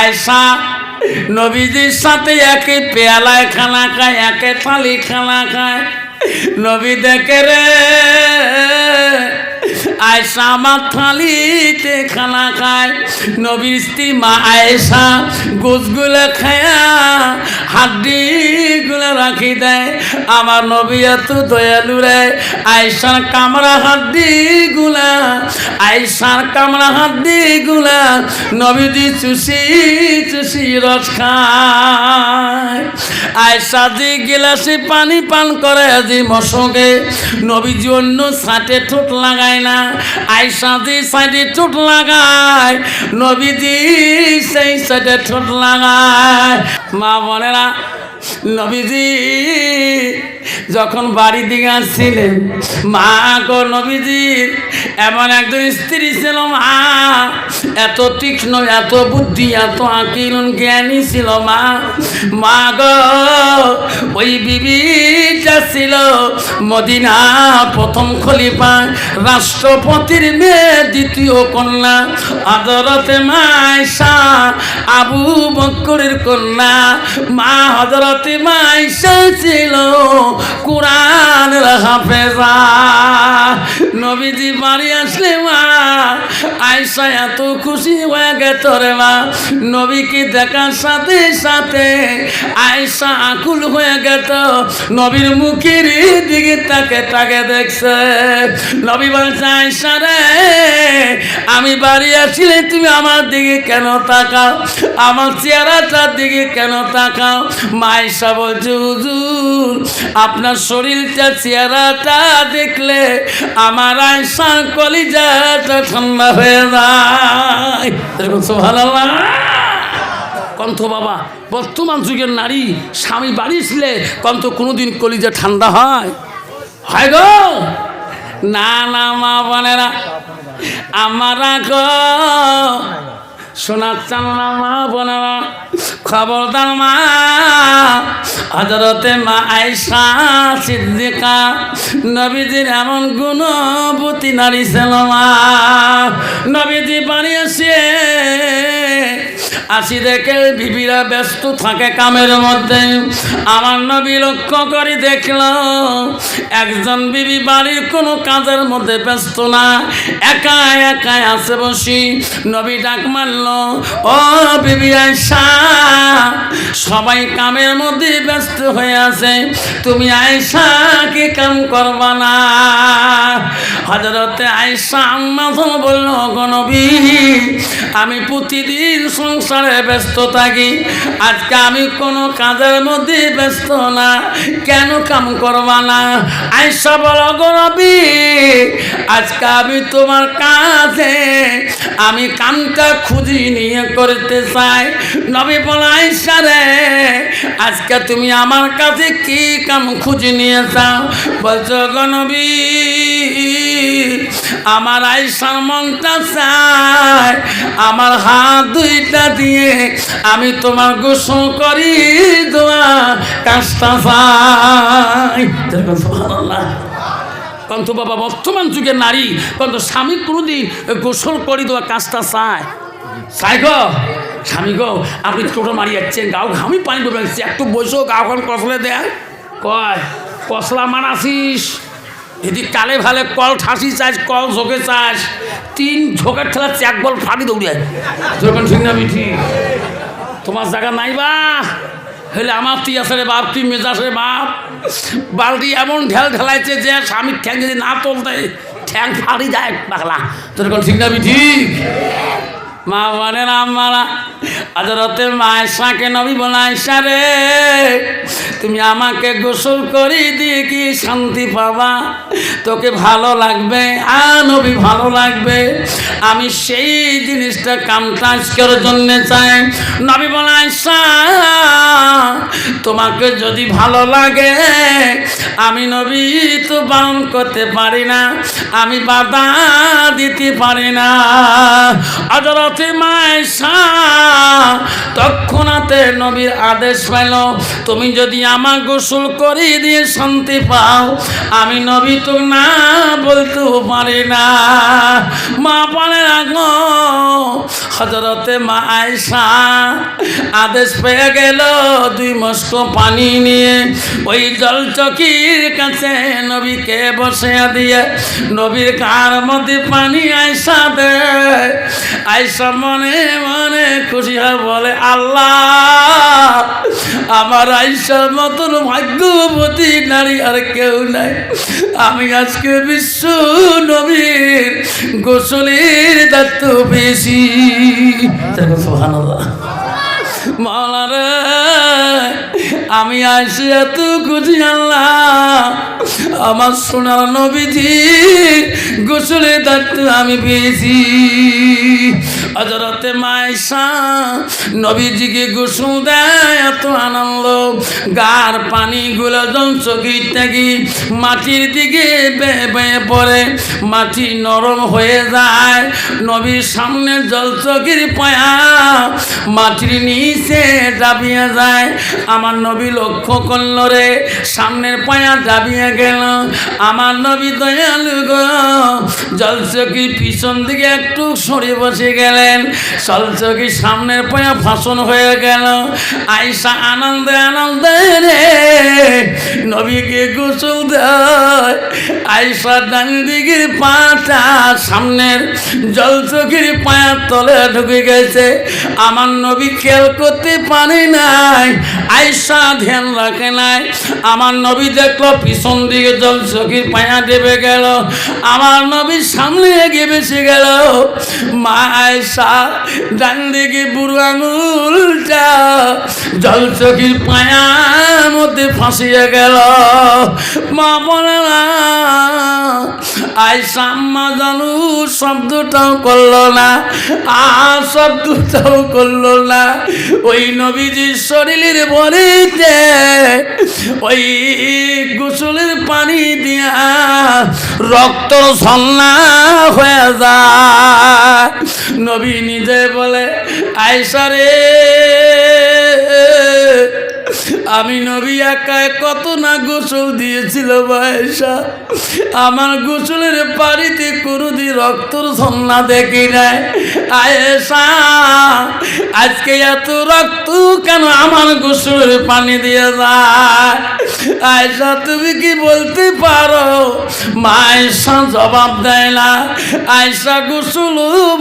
আয়সা নবীজির সাথে একে পেয়ালায় খানা খায় একে থালি খানা খায়। নবী দেখে রে আয়সা আমার থালিতে খানা খায়। নবীর স্ত্রী মা আয়েশা গোসগুলো খায়া হাড্ডি গুলো রাখি দেয়। আমার নবী এত দয়ালু রে। আয়েশার কামড়া হাড্ডি গুলা আয়েশার কামড়া হাড্ডি গুলা নবীজি চুষি চুষি রস খায়। আয়েশা যে গিলাসে পানি পান করে, যে মশকে নবীজি অন্য সাটে ঠোঁট লাগায় না। আয়েশা যে সাইডে ঠোঁট লাগায় নবীজি সেই সাইডে ঠোঁট লাগায়। মা বোনেরা নবীজি, যখন বাড়ি দিকে আসছিলেন, মা গো নবীজির এমন একজন স্ত্রী ছিল মা, এত তীক্ষ্ণ, এত বুদ্ধি, এত আকিল, জ্ঞানী ছিল মা। মা গো, ওই বিবিটা ছিল মদিনা প্রথম খলিফা, রাষ্ট্রপতির মেয়ে, দ্বিতীয় কন্যা আদরতে মাইশা আবু বক্করের কন্যা। মা হজরতে মাইশা ছিল কোরআনের হাফেজা। নবীজি বাড়ি আসলে মা আয়সা এত খুশি হয়ে গেত রে মা। নবীকে দেখার সাথে সাথে আয়সা আকুল হয়ে গেত। নবীর মুখের দিকে তাকে তাকে দেখছে। নবী বলছে আয়সা রে, আমি বাড়ি আসলে তুমি আমার দিকে কেন তাকাও? আমার চেহারাটার দিকে কেন তাকাও? বলছে, হুজুর, আপনার শরীরটা, চেহারাটা দেখলে আমার আয়সার কলিজাটা ঠান্ডা হয়ে যায়। সুবহানাল্লাহ। কণ্ঠ বাবা, বর্তমান যুগের নারী, স্বামী বাড়ি ছিলে কণ্ঠ কোনোদিন কলিজা ঠান্ডা হয়? হয় গো? না না, মা বোনেরা, আমার শোনার চান না মা বোনেরা, খবরদার মা হজরতে মা আয়সা সিদ্দিকা, নবীজির এমন গুণবতী নারী ছিল মা। নবীজি বাড়ি আসে দেখে বিবিরা ব্যস্ত থাকে কামের মধ্যে। আমার নবী লক্ষ্য করে দেখল, একজন বিবি বাড়ির কোনো কাজের মধ্যে ব্যস্ত না। একা একা আছে বসি, নবী ডাক মারল ও বিবি আয়সা সবাই কামের মধ্যে ব্যস্ত হয়ে আছে। তুমি আয়সাকে কাম করবা না। হজরতে আয়সা আম্মা বলল গণবী আমি প্রতিদিন সংসারে ব্যস্ত থাকি। আজকে আমি কোনো কাজের মধ্যে ব্যস্ত না। কেন কাম করবা না? আয়সা বল গরবি আজকে আমি তোমার কাছে আমি কামটা খুঁজি নিয়ে করতে চাই। নবী বল আয়সা রে, আজকে তুমি আমার কাছে কি কাম খুঁজি নিয়ে চাও বলছো গনবী আমার আয়সার মনটা চায় আমার হাত দুইটা দিয়ে আমি তোমার গোসল করি, দোয়া, কাজটা চাই। কন্ত বাবা, বর্তমান যুগের নারী, কন্ত স্বামী কোনোদিন গোসল করি দেওয়া কাজটা চায়। চাই গো স্বামী গো আপনি টোটো মারি যাচ্ছেন গাও ঘামি পানি ডুবে যাচ্ছে একটু বসো গাও খান কসলে দেয় কয় কসলা মানাসিস যদি কালে ভালে কল ঠাসি চাস কল ঝোঁকে চাস তিন ঝোঁকের ঠেলা এক বল ফাঁকি দৌড়ে যখন ঠিক না ঠিক তোমার জায়গা নাই বা হলে আমার তুই রে বাপ তুই মেজাস রে বাপ বালতি এমন ঢেল ঢেলাইছে যে স্বামীর ঠ্যাং যদি না তুলতে ঠ্যাং ফাড়ি যায় পাগলা তোর ঠিক না ঠিক মা বলে, না মারা আজরতে মায়েশাকে নবী বলে আয়সা রে, তুমি আমাকে গোসল করি দিয়ে কি শান্তি পাবা? তোকে ভালো লাগবে, আ নবী ভালো লাগবে। আমি সেই জিনিসটা কামটা আজকের জন্য চাই। নবী বলে আয়সা তোমাকে যদি ভালো লাগে, আমি নবী তো বারণ করতে পারি না, আমি বাধা দিতে পারি না। আজরতে মায়সা তৎক্ষণাৎ মতে নবীর আদেশ পাইল, তুমি যদি আমার গোসল করে দিয়ে শান্তি পাও, আমি নবী তো না বলতেও পারি না। মা পারে রাখো হজরতে মা আয়সা আদেশ পেয়ে গেল দুই মস্ক পানি নিয়ে। ওই জল চকির কাছে নবীকে বসে দিয়ে, নবীর কার মধ্যে পানি আয়সা দেয়। আয়সা মনে মনে খুশি হয়, বলে, আল্লাহ, আমার আইসার মতন ভাগ্যবতী নারী আর কেউ নাই। আমি আজকে বিশ্ব নবীর গোসলের দায়িত্ব পেয়েছি। মাওলানা আমি আসি এত খুশি আল্লাহ আমার সোনার নবীজি গোসলের দায়িত্ব আমি পেয়েছি। হজরতে মাইসা নবীজিকে গোসল দেয়, এত আনন্দ। গার পানিগুলো চোখের থেকে মাটির দিকে বেয়ে বেয়ে পড়ে। মাটি নরম হয়ে যায়, নবীর সামনে জল চোখের পায়া। মাটির নিচে দাবিয়ে যায়, আমার নবী লক্ষ্য করল রে, সামনের পায়া দাবিয়ে গেল। আমার নবী দয়ালু গো জল চোখি পিছন দিকে একটু সরে বসে গেলেন? জল সামনের পায়া ফাঁসন হয়ে গেল? আইসা আনন্দে আনন্দে রে, নবীকে গোসল দেয়। আইসা ডান দিকের পাটা সামনের জল চোখের পায়ের তলে ঢুকে গেছে। আমার নবী খেয়াল করতে পারে নাই। আইসা ধ্যান রাখে নাই। আমার নবী দেখল, পিছন দিকে জল চোখের পায়া দেবে গেল। আমার নবী সামনে এগিয়ে বেসে গেল। মা আয়সা ডান দিকে বুড়ো আঙুলটা জল চোখের পায়ার মধ্যে ফাঁসিয়ে গেল। মা বলে, না আয়সা জানু শব্দটাও করল না আর শব্দটাও করল না। ওই নবীজির শরীরের বলিতে ওই গোসলের পানি দিয়া রক্ত সন্না হয়ে যায়। নবী নিজে বলে, আয়সা রে আমি নবী একায় কত না গোসল দিয়েছিল বয়সা আমার গোসলের বাড়িতে কোনোদিন রক্তর সন্না দেখি নাই। আয়েশা, আজকে এত রক্ত কেন আমার গোসলের পানি দিয়ে যায়? আয়েশা, তুমি কি বলতে পারো? মা আয়েশা জবাব দেয় না। আয়েশা গোসল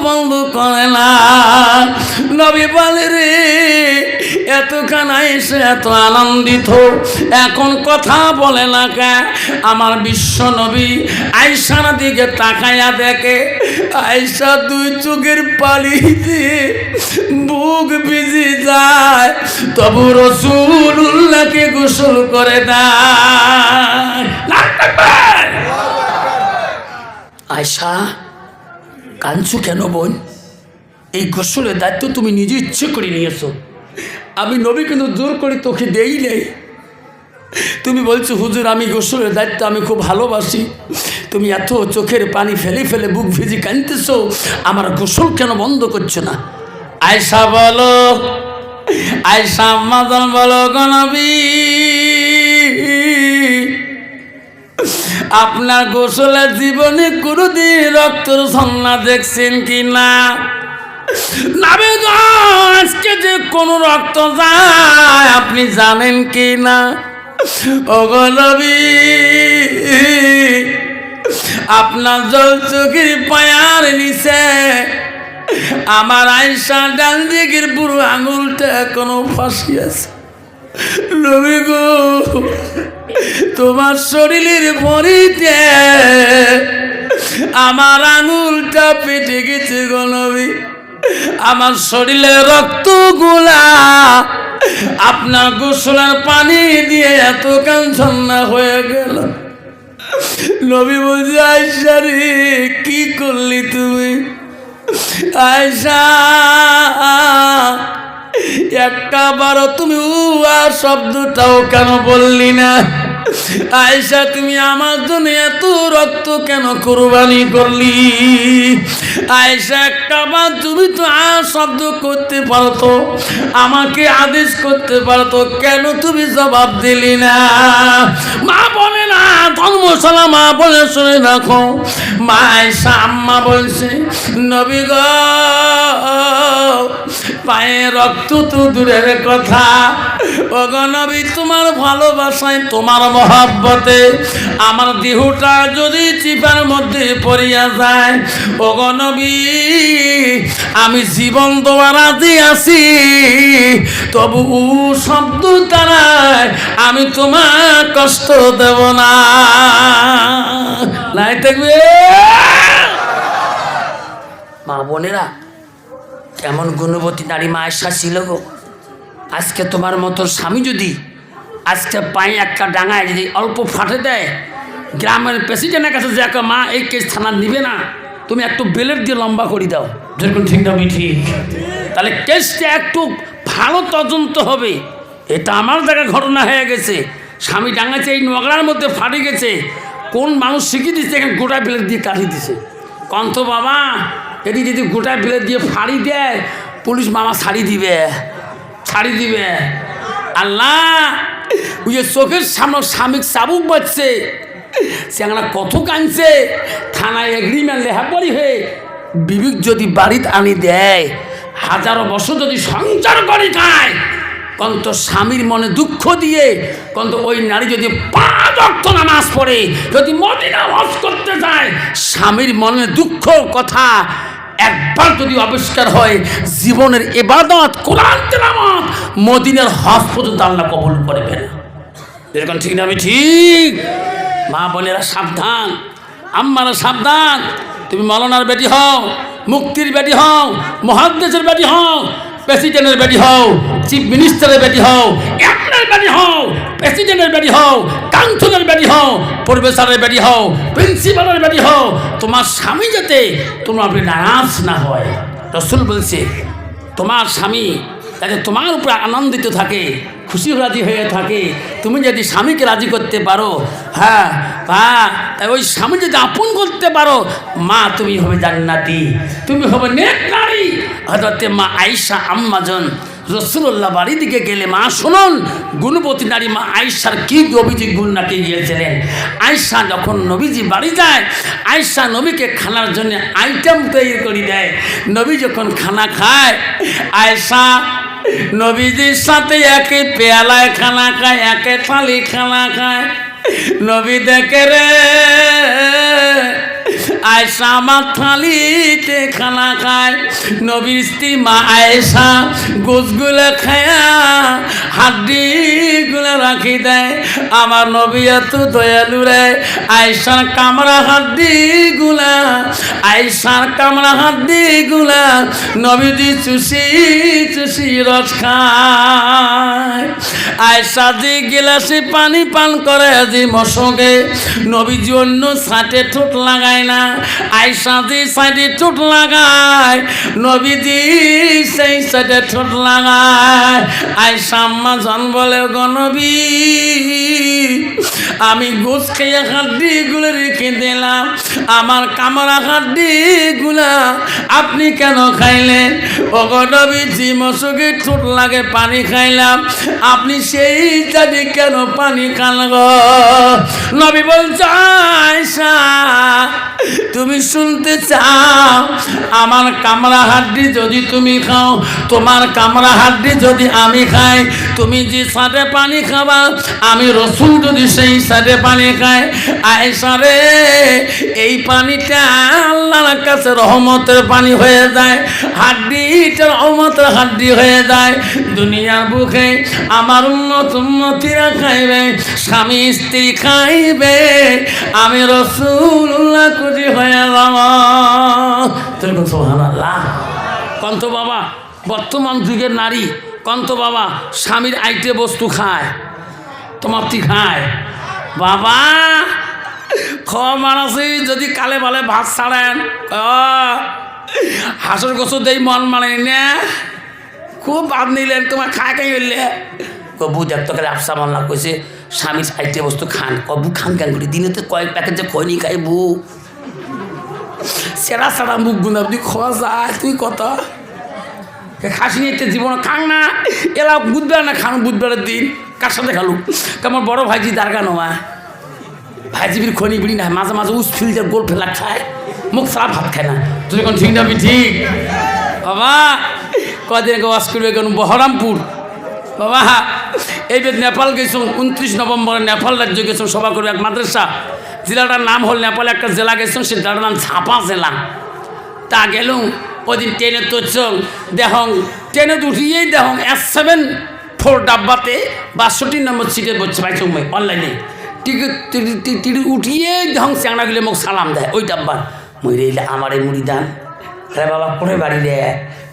বন্ধ করে না। নবী বলে রে, এতখান এসে এত আনন্দিত। এখন কথা বলে না কে? আমার বিশ্ব নবী আয়সার দিকে তাকাইয়া দেখে, আয়সা দুই চোখের পালি দিয়ে বুক ভিজে যায়। তবু রসুল্লাহকে গোসল করে দেয়। আয়সা কাঞ্চু কেন বোন? এই গোসলের দায়িত্ব তুমি নিজে ইচ্ছে করে নিয়েছো। আমি নবী কিন্তু জোর করে তোকে দেই নেই। তুমি বলছো, হুজুর, আমি গোসলের দায়িত্ব, আমি খুব ভালোবাসি। তুমি এত চোখের পানি ফেলে ফেলে বুক ভিজি কানতেছো আমার গোসল কেন বন্ধ করছ না? আয়সা বলো আয়সা মাদন বলো আপনার গোসলের জীবনে কোনোদিন রক্তর সন্না দেখছেন কি না? নাবে আজকে যে কোন রক্ত যায়, আপনি জানেন কি না? অগলবী আপনার জল চোখের পায়ার নিচে, আমার আয়সা ডান দিকের পুরো আঙুলটা এখনও ফাঁসি আছে নবী গো, তোমার শরীরের ভরিতে আমার আঙুলটা পেটে গেছে গো নবী। আমার শরীরে রক্তগুলা আপনার গোসলের পানি দিয়ে এত কাঞ্চন্না হয়ে গেল। নবী বলছে আয়সা রে, কি করলি তুমি? আয়সা একটা বারো তুমি উয়া শব্দটাও কেন বললি না? আয়সা তুমি আমার জন্য এত রক্ত কেন কোরবানি করলি? আয়সা একটা বার তুমি তো আর শব্দ করতে পারতো, আমাকে আদেশ করতে পারতো, কেন তুমি জবাব দিলি না? মা বলে না ধর্মশালা মা বলে শুনে রাখো। মা আয়সা আম্মা বলছে, নবী গো, পায়ে রক্ত তো দূরের কথা। ও অগনবী তোমার ভালোবাসায় তোমার মহাব্বতে। আমার দেহটা যদি চিপার মধ্যে পড়িয়া যায় অগনবী আমি জীবন দেওয়া রাজি আছি। তবু শব্দ তারায় আমি তোমার কষ্ট দেব না। লাই থাকবে? মা বোনেরা, কেমন গুণবতী নারী মায়ের ছিল গো আজকে তোমার মতো স্বামী যদি আজকে পায়ে একটা ডাঙায় যদি অল্প ফাটে দেয় গ্রামের প্রেসিডেন্টের কাছে যে একটা মা এই কেস থানা নিবে না। তুমি একটু বেলের দিয়ে লম্বা করে দাও। যেরকম ঠিক না ঠিক। তাহলে কেসটা একটু ভালো তদন্ত হবে। এটা আমার জায়গায় ঘটনা হয়ে গেছে। স্বামী ডাঙাচ্ছে এই নগরার মধ্যে ফাটে গেছে। কোন মানুষ শিখিয়ে দিচ্ছে এখানে গোটা বেলের দিয়ে কাটিয়ে দিছে। কন্ত বাবা এটি যদি গোটা বিলে দিয়ে ফাড়ি দেয় পুলিশ মামা ছাড়ি দিবে ছাড়ি দিবে। আল্লাহ ওই চোখের সামনে স্বামী চাবুক বাজছে। সেখানে কত কাঁদছে। থানায় এগ্রিমেন্ট লেহাপড়ি হয়ে বিবেক যদি বাড়িতে আনি দেয়, হাজারো বছর যদি সংসার করে খায়, কন্ত স্বামীর মনে দুঃখ দিয়ে, কন্ত ওই নারী যদি পাঁচ অর্থ নামাজ পড়ে, যদি মদিনা হজ করতে যায়, স্বামীর মনে দুঃখ কথা একবার যদি আবিষ্কার হয়, জীবনের এবাদত, কোরআন তেলামত মদিনার হজ পর্যন্ত আল্লাহ কবুল করবে না এরকম ঠিক না আমি ঠিক মা বোনেরা সাবধান আম্মারা সাবধান তুমি মলনার বেটি হও মুক্তির বেটি হও মহাদেশের বেটি হও প্রেসিডেন্টের বেটি হও চিফ মিনিস্টারের বেটি হও এমনের বেটি হও প্রেসিডেন্টের বেটি হও কাউন্সিলের বেটি হও প্রফেসরের বেটি হও প্রিন্সিপালের বেটি হও তোমার স্বামী যাতে তোমার আপনি নারাজ না হয় রসুল বলছে তোমার স্বামী যাতে তোমার উপরে আনন্দিত থাকে খুশি রাজি হয়ে থাকে। তুমি যদি স্বামীকে রাজি করতে পারো হ্যাঁ হ্যাঁ ওই স্বামী যদি আপন করতে পারো, মা তুমি হবে জান্নাতি। তুমি হবে নেক নারী। হজরতে মা আয়েশা আম্মাজন রসুল্লাহ বাড়ির দিকে গেলে, মা শুনুন, গুণবতী নারী মা আয়েশার কি অভিযোগ গুণ নাকি গিয়েছিলেন? আয়েশা যখন নবীজি বাড়ি যায়, আয়েশা নবীকে খানার জন্য আইটেম তৈরি করে দেয়। নবী যখন খানা খায়, আয়েশা নবীজির সাথে একে পেয়ালায় খানা খায় একে থালি খানা খায়। নবী দেখে রে আয়সা আমার থালিতে খানা খায়। নবীর স্ত্রী মা আয়েশা গোসগুলো খায়া, হাড্ডিগুলো রাখি দেয়। আমার নবী এত দয়ালু রে, আয়েশার কামড়া হাড্ডিগুলা, আয়েশার কামড়া হাড্ডিগুলা, নবীজি চুষি চুষি রস খায়। আয়েশা যে গিলাসে পানি পান করে আজি মশকে নবীজি অন্য সাটে ঠোঁট লাগায় না। আয়েশা যে সাইডে ঠোঁট লাগায়, নবীজি সেই সাইডে ঠোঁট লাগায়। আয়েশা আম্মা জন বলে গনবী আমি গোস খেয়ে হাড্ডিগুলো রেখে দিলাম, আমার কামড়া হাড্ডিগুলা আপনি কেন খাইলেন? অগনবী জি মশকে ঠোঁট লাগে, পানি খাইলাম, আপনি সেই জানি কেন পানি খান গো? নবী বলছে আয়েশা তুমি শুনতে চাও, আমার কামড়া হাড্ডি যদি তুমি খাও, তোমার কামড়া হাড্ডি যদি আমি খাই তুমি যে সাথে পানি খাবা, আমি রসুল যদি সেই সাথে পানি খাই আয়েশা রে, এই পানিটা আল্লাহর কাছে রহমতের পানি হয়ে যায় হাড্ডিটা রহমতের হাড্ডি হয়ে যায়। দুনিয়ার বুকে আমার উন্নত উন্নতিরা খাইবে, স্বামী স্ত্রী খাইবে, আমি রসুল্লাহ খুশি হয়ে যাব। তুমি কন্ত বাবা, বর্তমান যুগের নারী কন্ত বাবা স্বামীর আইটে বস্তু খায় তোমার তি খায়। বাবা খাওয়া মারাছি যদি কালে বলে ভাত ছাড়েন। হাসর গোসর দেই মন মানে নে। খুব ভাত নিলেন, তোমার খায় খাই হইলে? কবু এক তোকে আফসা মাল্লা কইছে, স্বামীর সাইডে বস্তু খান, কবু খান কেন করি? দিনে তো কয়েক প্যাকেট যে খৈনি খাই বু সেরা সেরা মুখ গুণ আপনি খাওয়া যায়, তুই এ খাসি নিতে জীবন খাং না। এলা বুধবার না খান বুধবারের দিন কার সাথে খালু? কেমন বড় ভাইজি দারগা নোয়া ভাইজিবির খনি বিড়ি না, মাঝে মাঝে উস ফিল্টার গোল ফেলা খায় মুখ সারা ভাত খায় না। তুই কোন ঠিক না ঠিক? বাবা, কদিন আগে ওয়াশ করবে কেন বহরমপুর। বাবা, এইবার নেপাল গেছো উনত্রিশ নভেম্বরে নেপাল রাজ্য গেছো সভা করবে এক মাদ্রাসা। জেলাটার নাম হল নেপালে, একটা জেলা গেছো সে জেলাটার নাম ঝাপা জেলা। তা গেলুম ওদিন ট্রেনে তো চল দেখং ট্রেনে উঠিয়েই দেখং এস সেভেন ফোর ডাব্বাতে বাষট্টি নম্বর সিটে বসছে সময় অনলাইনে টিকিট উঠিয়ে দেখং চ্যাংড়াগুলো মোক সালাম দেয়, ওই ডাব্বার। মই রেলে আমার এই মুড়ি দান আরে বাবা কোনে বাড়ি রে।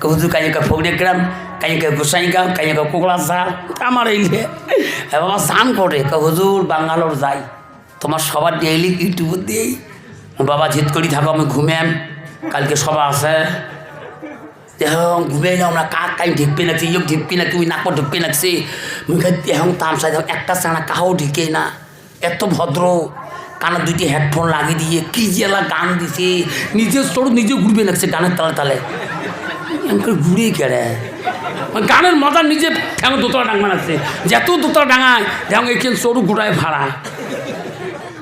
কবুতু কাইকা ফগড়ে গ্রাম কাইকা গোসাই গাঁও কাইকা কোকড়া সা আমার এই লে হ্যাঁ বাবা, স্নান করে হুজুর, বাঙ্গালোর যাই। তোমার সবার ডেইলি ইউটিউব দিয়েই বাবা জিত করি থাকো, আমি ঘুমেম। কালকে সভা আছে। দেহং ঘুমে না কাক কাই ঢিপে নাকছি ইয়োগ ঢিপে না তুই নাক ঢিপে নাকছি মুখে দেহং তামসা যাও একটা সানা কাহো ঢিকে না এত ভদ্র কানে দুইটি হেডফোন লাগিয়ে দিয়ে কি জেলা গান দিছে নিজে সরু নিজে ঘুরবে লাগছে গানের তালে তালে এমন ঘুরে কেড়ে গানের মজা নিজে ঠ্যাং দোতলা ডাঙ্গা লাগছে যত দোতলা ডাঙায় ঠ্যাং এখানে সরু গোটায় ভাড়া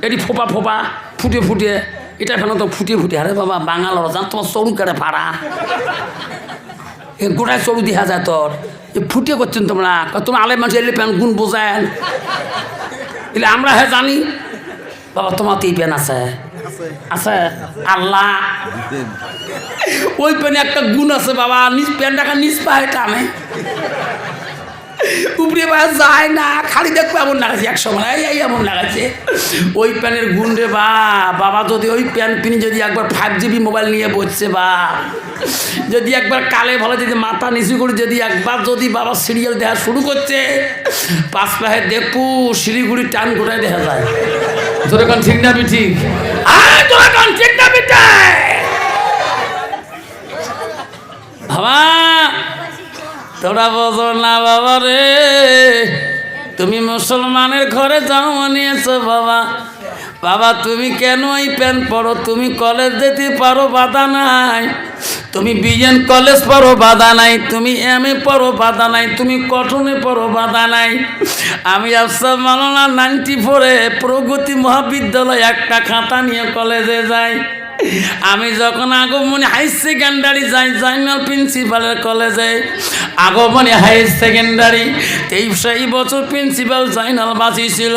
এটি ফোপা ফোপা ফুটে ফুটে এটা ফেলো তো ফুটে ফুটে আরে বাবা বাঙাল জান তোমার সরু কেটে ভাড়া। এ গোটায় সরু দেখা যায় তোর এ ফুটে করছেন তোমরা কয় তুমি আলে মানুষ এলে প্যান গুণ বোঝায় এলে আমরা হ্যাঁ জানি। বাবা তোমার তো এই প্যান আছে। আছে। আল্লাহ। ওই প্যানে একটা গুণ আছে বাবা নিজ প্যানটাকে নিজ পায়ে টানে। উপরে পায়ে যায় না খালি দেখব এমন লাগাচ্ছে এক সময় এই এমন লাগাচ্ছে ওই প্যানের গুণ রে বা বাবা যদি ওই প্যান পিনি যদি একবার ফাইভ জিবি মোবাইল নিয়ে বসছে বা যদি একবার কালে ভালো যদি মাথা নিচু করে যদি একবার যদি বাবা সিরিয়াল দেখা শুরু করছে পাঁচ পায়ে দেখব শিলিগুড়ি টান গোটায় দেখা যায়। তোর এখন ঠিক না ঠিক আরে তোর এখন ঠিক না তোরা বোঝো না বাবা রে। তুমি মুসলমানের ঘরে জন্ম নিয়েছো বাবা। বাবা, তুমি কেন এই প্যান্ট পড়ো? তুমি কলেজ যেতে পারো, বাধা নাই। তুমি বিএন কলেজ পড়ো, বাধা নাই। তুমি এম এ পড়ো, বাধা নাই। তুমি কটনে পড়ো, বাধা নাই। আমি আফসার মালানা নাইনটি ফোরে প্রগতি মহাবিদ্যালয় একটা খাতা নিয়ে কলেজে যাই। আমি যখন আগমনী হাই সেকেন্ডারি যাই, জাইনাল প্রিন্সিপালের কলেজে আগমনী হাই সেকেন্ডারি তেইশাই বছর প্রিন্সিপাল জাইনাল বাসি ছিল।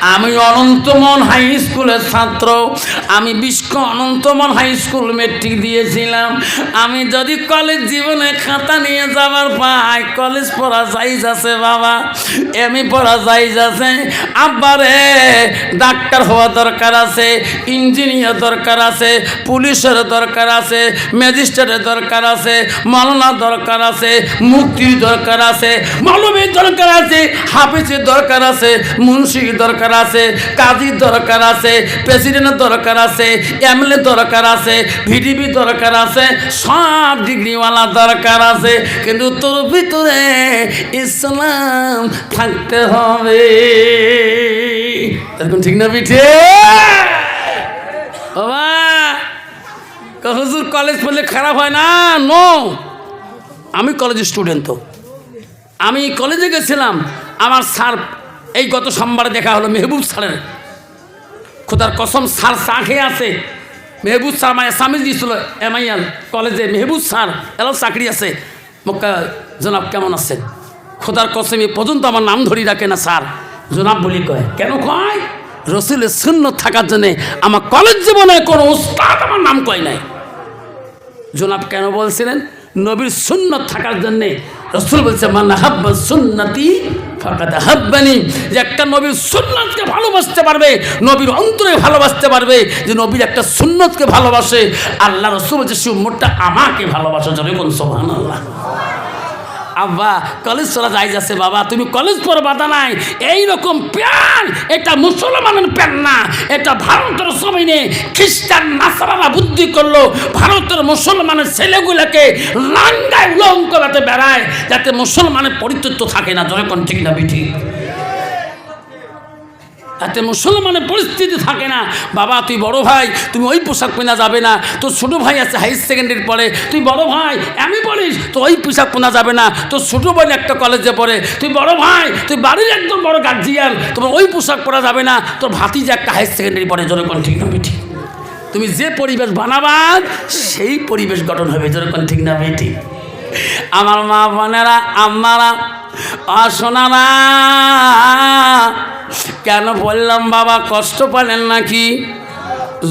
আমি অনন্তমন হাই স্কুলের ছাত্র। আমি বিশ্ব অনন্তমন হাই স্কুল মেট্রিক দিয়েছিলাম। আমি যদি কলেজ জীবনে খাতা নিয়ে যাবার পাই কলেজ পড়া যাইজ আছে বাবা। এমই পড়া যাইজ আছে। আব্বারে ডাক্তার হওয়া দরকার আছে ইঞ্জিনিয়ার দরকার আছে পুলিশের দরকার আছে ম্যাজিস্ট্রেটের দরকার আছে মালনা দরকার আছে মুক্তির দরকার আছে মালবীর দরকার আছে হাফিজের দরকার আছে মুন্সির দরকার আছে কাজীর দরকার আছে প্রেসিডেন্টের দরকার আছে এমএলএ দরকার আছে ভিডিপি দরকার আছে সব ডিগ্রিওয়ালা দরকার আছে কিন্তু তোর ভিতরে ইসলাম থাকতে হবে ঠিক না পিঠে বাবা হুজুর কলেজ পড়লে খারাপ হয় না নো আমি কলেজের স্টুডেন্ট তো। আমি কলেজে গেছিলাম, আমার স্যার এই গত সোমবারে দেখা হলো মেহবুব স্যারের। খোদার কসম স্যার চা খেয়ে আছে। মেহবুব স্যার মানে স্বামী দিয়েছিল এমআইএল কলেজে মেহবুব স্যার এলাও চাকরি আছে। মক্কা, জনাব কেমন আছেন? খোদার কসম, এ পর্যন্ত আমার নাম ধরি রাখে না স্যার। জনাব বলি কয়, কেন কয়? রসুলের শূন্য থাকার জন্যে আমার কলেজ জীবনে কোনো উস্তাদ আমার নাম কয় নাই। জনাব কেন বলছিলেন? নবীর সুন্নত থাকার জন্যে রসুল বলছে, মান হাব্বা সুন্নতি ফাঁকাতে হাব্বানি। যে একটা নবীর সুন্নতকে ভালোবাসতে পারবে, নবীর অন্তরে ভালোবাসতে পারবে, যে নবীর একটা সুন্নতকে ভালোবাসে, আল্লাহ রসুল বলছে, সে উম্মটা আমাকে ভালোবাসা। যাবে কোন সোহান আল্লাহ আব্বা কলেজ চলা যাই যাচ্ছে বাবা, তুমি কলেজ পড়ো বাধা নাই। এইরকম প্যান, এটা মুসলমানের প্যান না, এটা ভারতের সমিনে খ্রিস্টান নাসারারা বুদ্ধি করল, ভারতের মুসলমানের ছেলেগুলোকে লাঙ্গায় লঙ্কাতে বেড়ায়, যাতে মুসলমানের পরিত্ব থাকে না। জনগণ ঠিক না বিঠি তাতে মুসলমানের পরিস্থিতি থাকে না। বাবা, তুই বড় ভাই, তুমি ওই পোশাক পেনা যাবে না। তোর ছোটো ভাই আছে হাই সেকেন্ডারি পড়ে। তুই বড় ভাই, আমি পড়িস, তো ওই পোশাক পেনা যাবে না। তোর ছোটো বোন একটা কলেজে পড়ে। তুই বড় ভাই, তুই বাড়ির একদম বড় গার্জিয়ান তোমার ওই পোশাক পরা যাবে না। তোর ভাতিজা একটা হাই সেকেন্ডারি পড়ে যেরকম ঠিক না ঠিক তুমি যে পরিবেশ বানাবা, সেই পরিবেশ গঠন হবে যেরকম ঠিক না বেটি? আমার মা বোনেরা আমারা অশোনারা কেন বললাম বাবা কষ্ট পালেন নাকি?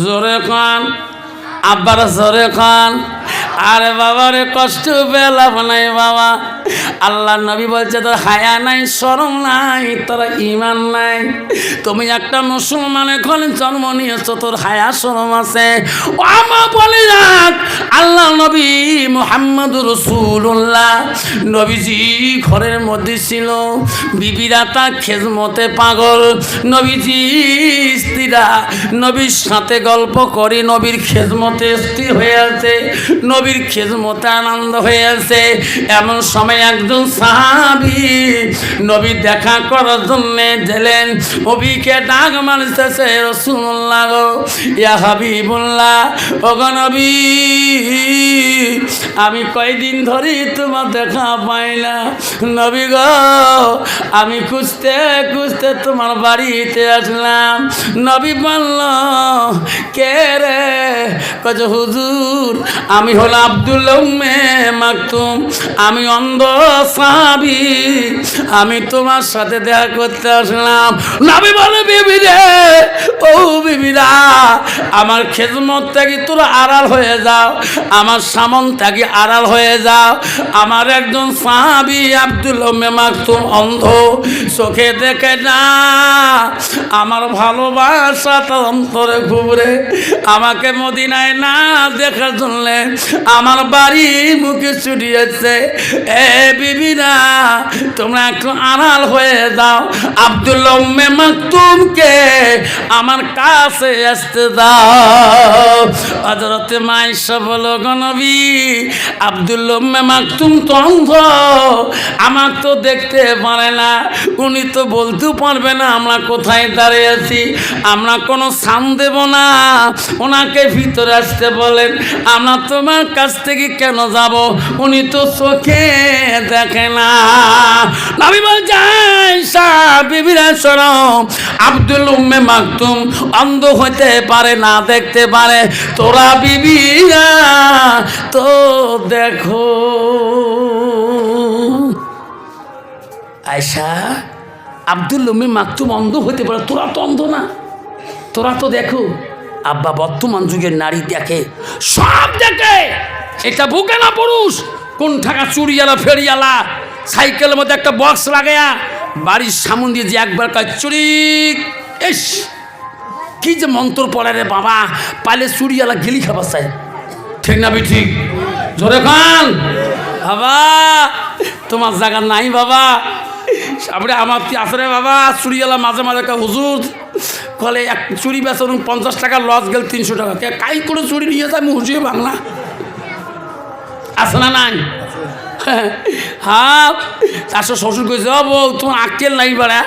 জোরে খান আব্বার জোরে খান আরে বাবা, রে কষ্ট পেলাম নাই বাবা। আল্লাহ নবী বলছে, তোর হায়া নাই, শরম নাই, তোর ইমান নাই। তুমি একটা মুসলমান এখন জন্ম নিয়েছো, তোর হায়া, শরম আছে। আমা বলে যাক, আল্লাহ নবী মোহাম্মদ রসুল্লাহ নবীজি ঘরের মধ্যে ছিল, বিবিরা তার খেজমতে পাগল। নবীজি স্ত্রীরা নবীর সাথে গল্প করে, নবীর খেজমতে স্ত্রী হয়ে আছে। নবীর খেজমতে আনন্দ হয়ে আছে এমন সময় একজন সাহাবি নবী দেখা করার জন্য গেলেন। নবীকে ডাক মারতেছে রসুল্লাহ গো, ইয়া হাবিবুল্লাহ, ওগো নবী, আমি কয়দিন ধরে তোমার দেখা পাই না নবী গো, আমি খুঁজতে খুঁজতে তোমার বাড়িতে আসলাম। নবী বলল, কে রে? কজ হুজুর, আমি হলো আব্দুল উম্মে মাকতুম, আমি অন্ধ সাহাবি। আমি তোমার সাথে দেখা করতে আসলাম। নবী বলে, বিবি রে, ও বিবিরা আমার খেদমত থাকি তোরা আড়াল হয়ে যাও, আমার সামন থাকি আড়াল হয়ে যাও। আমার একজন সাহাবি আব্দুল মাকতুম অন্ধ, চোখে দেখে না। আমার ভালোবাসা তার অন্তরে ঘুরে, আমাকে মদিনায় না দেখার জন্য আমার বাড়ি মুখে ছুটিয়েছে এ বিবিরা, তোমরা একটু আড়াল হয়ে যাও। আব্দুল মাকতুমকে আমার কাছে আসতে দাও। হজরতে মাইশা বলো গনবী আব্দুল মাকতুম তো অন্ধ। আমার তো দেখতে পারে না। উনি তো বলতেও পারবে না আমরা কোথায় দাঁড়িয়ে আছি। আমরা কোনো সান দেব না। ওনাকে ভিতরে আসতে বলেন, আমরা তোমার কাছ থেকে কেন যাব? উনি তো চোখে দেখে না। নবী বলছে বিবিরা সরম আব্দুল উম্মে মাকতুম অন্ধ হতে পারে, না দেখতে পারে। তোরা বিবিরা, তো দেখো। আয়সা আব্দুল উম্মে মাকতুম অন্ধ হতে পারে, তোরা তো অন্ধ না। তোরা তো দেখো। আব্বা বর্তমান যুগের নারী দেখে, সব দেখে। এটা বুকে না পুরুষ কোন টাকা চুরিয়ালা ফেরিয়ালা সাইকেলের মধ্যে একটা বক্স লাগায়া বাড়ির সামন দিয়ে যে একবার কাজ চুরি এস কি যে মন্ত্র পড়ে রে বাবা পালে চুরিয়ালা গেলি খাবার চাই। ঠিক না বি ঠিক জোরে খান বাবা, তোমার জায়গা নাই বাবা। সামনে আমার আসরে বাবা? চুরিয়ালা মাঝে মাঝে হুজুর কলে এক চুরি বেচন পঞ্চাশ টাকা লস গেল তিনশো টাকা। কে কাই করে চুরি নিয়ে যায়, আমি বাংলা। আছে না নাই? হ্যাঁ চারশো শ্বশুর কইছে, ও বউ, তোমার আক্কেল নাই বাড়া।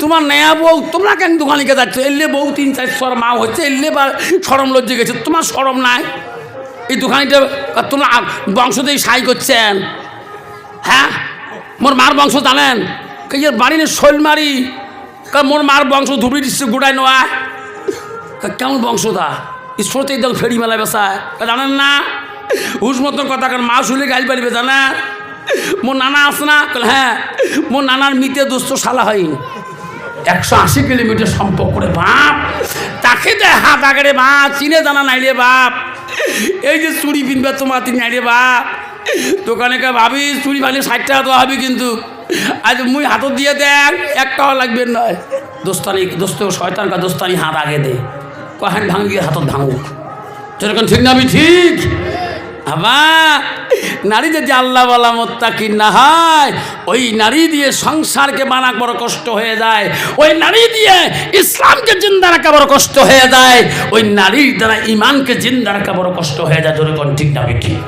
তোমার নেয়া বউ, তোমরা কেন দোকানিকে যাচ্ছ? এলে বউ তিন চার সর মা হচ্ছে এলে বা সরম লজ্জে গেছে। তোমার সরম নাই? এই দোকানিটা, তোমরা বংশ দিয়ে সাই করছেন। হ্যাঁ মোর মার বংশ জানেন? কে বাড়ি শৈলমারি। মোর মার বংশ ধুবড়ি গোটাই নেওয়া কা কেমন বংশদা ঈশ্বরতে একদম ফেরি মেলা বেসায় জানেন না? হুস মতন কথা কারণ মা শুলে গাইল পারিবে জানা মোর নানা আছে না? হ্যাঁ মোর নানার মিতে দোস্ত শালা হয়। একশো আশি কিলোমিটার সম্পর্ক রে বাপ। তাকে দেয় হাত আগে মা, চিনে জানা নাই রে বাপ। এই যে চুড়ি পিনবে তোমার তিনি নাই রে বাপ। দোকানে কে ভাবি, চুড়ি বানিয়ে ষাট টাকা দেওয়া হবে কিন্তু। আজ মুই হাতত দিয়ে দেখ, একটাও লাগবে নয় দোস্তানি, দোস্ত, শয়তান কা দোস্তানি হাত আগে দে। কহেন ভাঙি হাতত ভাঙুক। যেরকম ঠিক না আমি ঠিক? আবার নারী যদি আল্লাহ বলা মোত্তাকি না হয়, ওই নারী দিয়ে সংসারকে বানা বড় কষ্ট হয়ে যায়। ওই নারী দিয়ে ইসলামকে জিন্দা রাখা বড় কষ্ট হয়ে যায়। ওই নারীর দ্বারা ইমানকে জিন্দা রাখা বড় কষ্ট হয়ে যায়। যেরকম ঠিক না ঠিক?